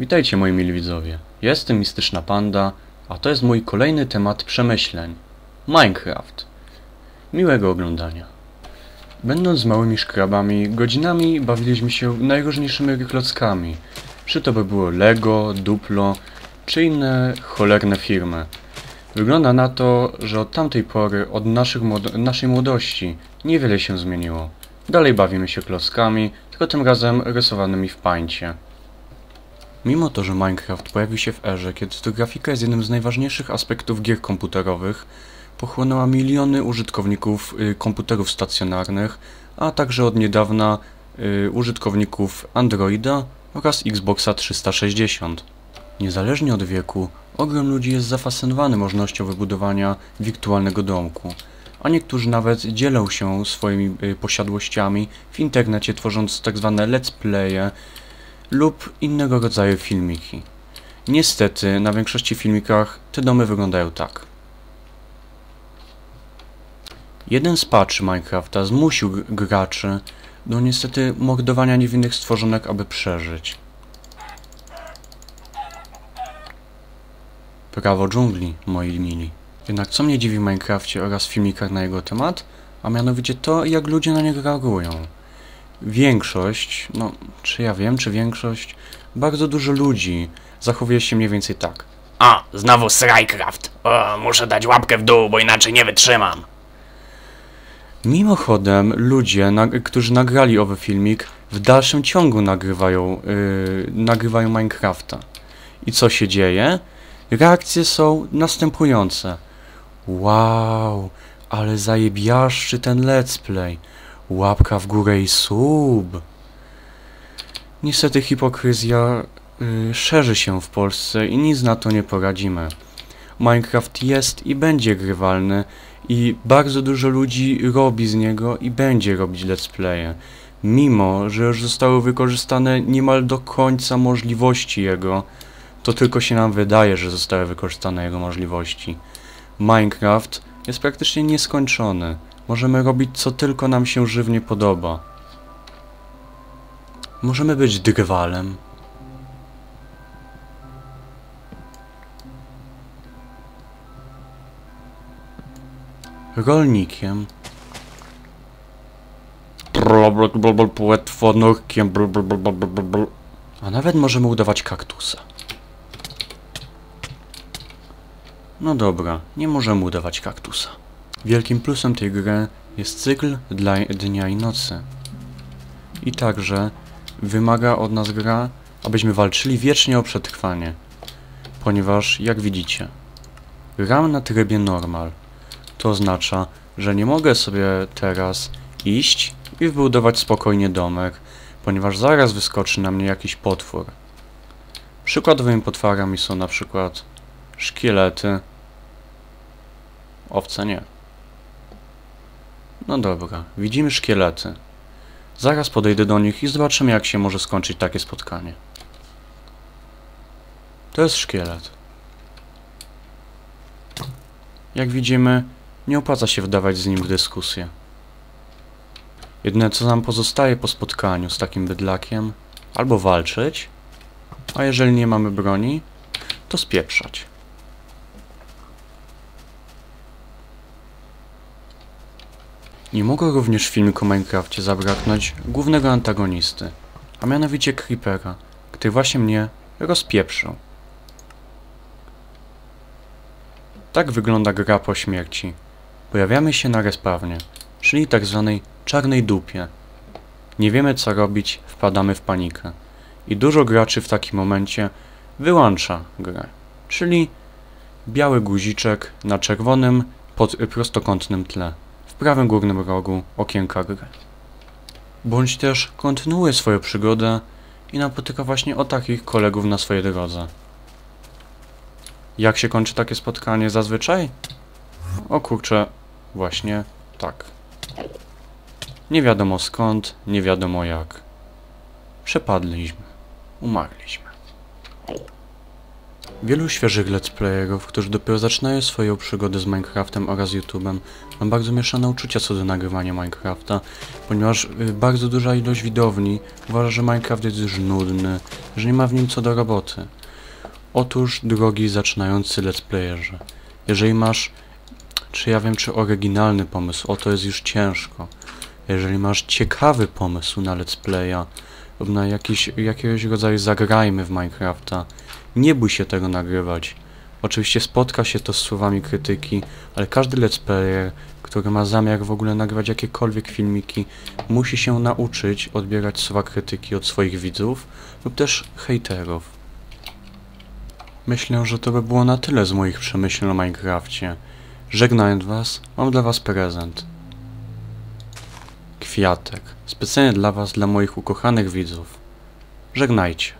Witajcie moi mili widzowie. Jestem Mistyczna Panda, a to jest mój kolejny temat przemyśleń. Minecraft. Miłego oglądania. Będąc małymi szkrabami, godzinami bawiliśmy się najróżniejszymi klockami. Czy to by było Lego, Duplo, czy inne cholerne firmy. Wygląda na to, że od tamtej pory, od naszych młod- naszej młodości, niewiele się zmieniło. Dalej bawimy się klockami, tylko tym razem rysowanymi w pańcie. Mimo to, że Minecraft pojawił się w erze, kiedy to grafika jest jednym z najważniejszych aspektów gier komputerowych, pochłonęła miliony użytkowników y, komputerów stacjonarnych, a także od niedawna y, użytkowników Androida oraz Xboxa 360. Niezależnie od wieku, ogrom ludzi jest zafascynowany możliwością wybudowania wirtualnego domku, a niektórzy nawet dzielą się swoimi y, posiadłościami w internecie tworząc tzw. let's playe lub innego rodzaju filmiki. Niestety, na większości filmikach te domy wyglądają tak. Jeden z patchy Minecrafta zmusił graczy do niestety mordowania niewinnych stworzonek, aby przeżyć. Prawo dżungli, moi mili. Jednak co mnie dziwi w Minecrafcie oraz filmikach na jego temat, a mianowicie to, jak ludzie na niego reagują. Większość, no, czy ja wiem, czy większość, bardzo dużo ludzi zachowuje się mniej więcej tak. O, znowu Srycraft. O, muszę dać łapkę w dół, bo inaczej nie wytrzymam. Mimochodem, ludzie, nag- którzy nagrali owy filmik, w dalszym ciągu nagrywają, yy, nagrywają Minecrafta. I co się dzieje? Reakcje są następujące. Wow, ale zajebiaszczy ten let's play. Łapka w górę i sub. Niestety hipokryzja yy, szerzy się w Polsce i nic na to nie poradzimy. Minecraft jest i będzie grywalny i bardzo dużo ludzi robi z niego i będzie robić let's playe. Mimo, że już zostały wykorzystane niemal do końca możliwości jego, to tylko się nam wydaje, że zostały wykorzystane jego możliwości. Minecraft jest praktycznie nieskończony. Możemy robić co tylko nam się żywnie podoba. Możemy być drwalem. Rolnikiem. Płetwonurkiem. A nawet możemy udawać kaktusa. No dobra, nie możemy udawać kaktusa. Wielkim plusem tej gry jest cykl dla dnia i nocy. I także wymaga od nas gra, abyśmy walczyli wiecznie o przetrwanie. Ponieważ, jak widzicie, gram na trybie normal. To oznacza, że nie mogę sobie teraz iść i wybudować spokojnie domek, ponieważ zaraz wyskoczy na mnie jakiś potwór. Przykładowymi potworami są na przykład szkielety, owce nie. No dobra, widzimy szkielety. Zaraz podejdę do nich i zobaczymy jak się może skończyć takie spotkanie. To jest szkielet. Jak widzimy, nie opłaca się wdawać z nim w dyskusję. Jedyne co nam pozostaje po spotkaniu z takim bydlakiem, albo walczyć, a jeżeli nie mamy broni, to spieprzać. Nie mogło również w filmiku o zabraknąć głównego antagonisty, a mianowicie Creepera, który właśnie mnie rozpieprzył. Tak wygląda gra po śmierci. Pojawiamy się na respawnie, czyli tak zwanej czarnej dupie. Nie wiemy co robić, wpadamy w panikę. I dużo graczy w takim momencie wyłącza grę. Czyli biały guziczek na czerwonym pod prostokątnym tle. Prawym górnym rogu okienka gry. Bądź też kontynuuje swoją przygodę i napotyka właśnie o takich kolegów na swojej drodze. Jak się kończy takie spotkanie zazwyczaj? O kurczę, właśnie tak. Nie wiadomo skąd, nie wiadomo jak. Przepadliśmy. Umarliśmy. Wielu świeżych let's playerów, którzy dopiero zaczynają swoją przygodę z Minecraftem oraz YouTube'em, ma bardzo mieszane uczucia co do nagrywania Minecrafta, ponieważ y, bardzo duża ilość widowni uważa, że Minecraft jest już nudny, że nie ma w nim co do roboty. Otóż, drogi zaczynający let's playerze, jeżeli masz, czy ja wiem, czy oryginalny pomysł, o to jest już ciężko. Jeżeli masz ciekawy pomysł na let's playa lub na jakiś, jakiegoś rodzaju zagrajmy w Minecrafta, nie bój się tego nagrywać. Oczywiście spotka się to z słowami krytyki, ale każdy let's player, który ma zamiar w ogóle nagrywać jakiekolwiek filmiki, musi się nauczyć odbierać słowa krytyki od swoich widzów lub też hejterów. Myślę, że to by było na tyle z moich przemyśleń o Minecrafcie. Żegnając Was, mam dla Was prezent. Kwiatek. Specjalnie dla Was, dla moich ukochanych widzów. Żegnajcie.